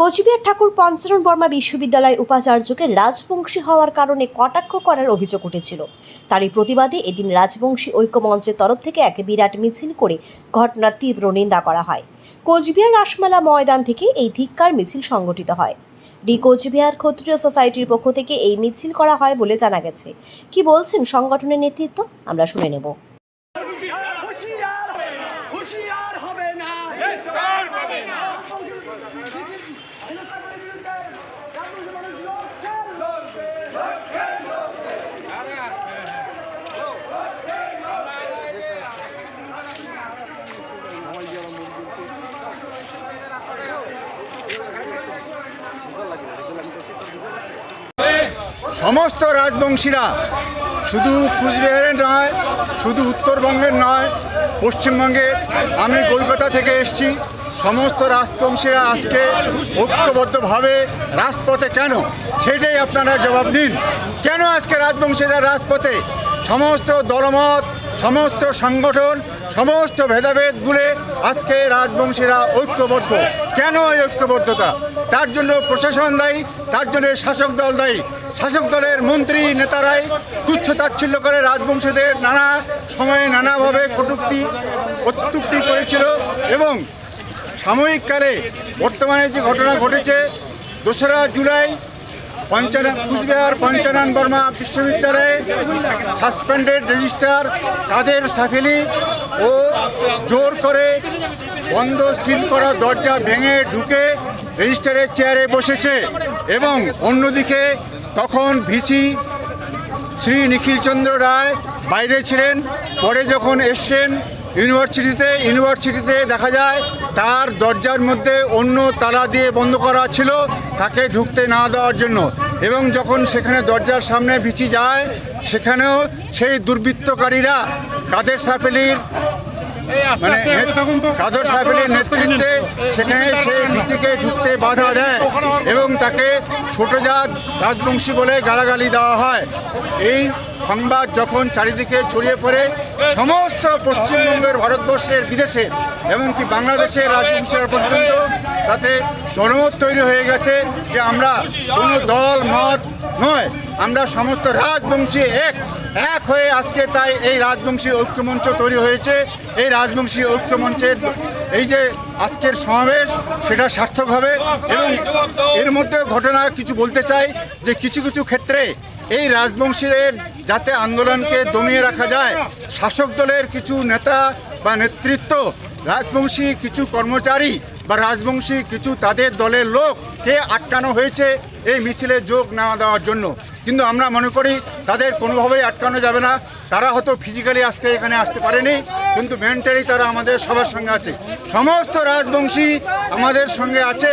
কোচবিহার ঠাকুর পঞ্চানন বর্মা বিশ্ববিদ্যালয় উপাচার্যকে রাজবংশী হওয়ার কারণে কটাক্ষ করার অভিযোগ উঠেছিল। তারই প্রতিবাদে এদিন রাজবংশী ঐক্য মঞ্চের তরফ থেকে এক বিরাট মিছিল করে ঘটনার তীব্র নিন্দা করা হয়। কোচবিহার রাসমেলা ময়দান থেকে এই ধিক্কার মিছিল সংগঠিত হয়। ডি কোচবিহার ক্ষত্রিয় সোসাইটির পক্ষ থেকে এই মিছিল করা হয় বলে জানা গেছে। কি বলছেন সংগঠনের নেতৃত্ব? আমরা শুনে নেব। সমস্ত রাজবংশীরা শুধু কুচবিহারের নয়, শুধু উত্তরবঙ্গের নয় পশ্চিমবঙ্গের আমি কলকাতা থেকে এসেছি। সমস্ত রাজবংশীরা আজকে ঐক্যবদ্ধভাবে রাজপথে কেন? সেটাই আপনারা জবাব দিন। কেন আজকে রাজবংশীরা রাজপথে? সমস্ত দলমত, সমস্ত সংগঠন, সমস্ত ভেদাভেদ ভুলে আজকে রাজবংশীরা ঐক্যবদ্ধ। কেন এই ঐক্যবদ্ধতা? তার জন্য প্রশাসন দায়ী, তার জন্য শাসক দল দায়ী। শাসক দলের মন্ত্রী, নেতারাই তুচ্ছ তাচ্ছিল্য করে রাজবংশীদের নানা সময়ে নানাভাবে কটুক্তি অত্যুক্তি করেছিল এবং সাময়িককালে বর্তমানে যে ঘটনা ঘটেছে, দোসরা জুলাই পঞ্চানন, কুচবিহার পঞ্চানন বর্মা বিশ্ববিদ্যালয়ে সাসপেন্ডেড রেজিস্ট্রার কাদের সাফেলি ও জোর করে বন্ধ সিল করা দরজা ভেঙে ঢুকে রেজিস্ট্রারের চেয়ারে বসেছে এবং অন্যদিকে তখন ভিসি শ্রী নিখিলচন্দ্র রায় বাইরে ছিলেন। পরে যখন এসছেন ইউনিভার্সিটিতে ইউনিভার্সিটিতে দেখা যায় তার দরজার মধ্যে অন্য তালা দিয়ে বন্ধ করা ছিল তাকে ঢুকতে না দেওয়ার জন্য। এবং যখন সেখানে দরজার সামনে ভিচি যায়, সেখানেও সেই দুর্বৃত্তকারীরা কাদের সাফেলির মানে কাদর সাহেবের নেতৃত্বে সেখানে সে ভিসিকে ঢুকতে বাধা দেয় এবং তাকে ছোটজাত রাজবংশী বলে গালাগালি দেওয়া হয়। এই সংবাদ যখন চারিদিকে ছড়িয়ে পড়ে, সমস্ত পশ্চিমবঙ্গের, ভারতবর্ষের বিদেশে এমনকি বাংলাদেশের রাজবংশীরা পর্যন্ত তাতে জনমত তৈরি হয়ে গেছে যে আমরা কোনো দল, মত নয়, আমরা সমস্ত রাজবংশী এক এক হয়ে আজকে তাই এই রাজবংশী ঐক্যমঞ্চ তৈরি হয়েছে। এই রাজবংশী ঐক্যমঞ্চের এই যে আজকের সমাবেশ, সেটা সার্থক হবে এবং এর মধ্যে ঘটনা কিছু বলতে চাই যে কিছু কিছু ক্ষেত্রে এই রাজবংশীদের যাতে আন্দোলনকে দমিয়ে রাখা যায়। শাসক দলের কিছু নেতা বা নেতৃত্ব, রাজবংশী কিছু কর্মচারী বা রাজবংশী কিছু তাদের দলের লোককে আটকানো হয়েছে, এই মিছিলে যোগ না দেওয়ার জন্য। কিন্তু আমরা মনে করি তাদের কোনোভাবেই আটকানো যাবে না। তারা হয়তো ফিজিক্যালি আজকে এখানে আসতে পারেনি, কিন্তু মেন্টালি তারা আমাদের সবার সঙ্গে আছে। সমস্ত রাজবংশী আমাদের সঙ্গে আছে।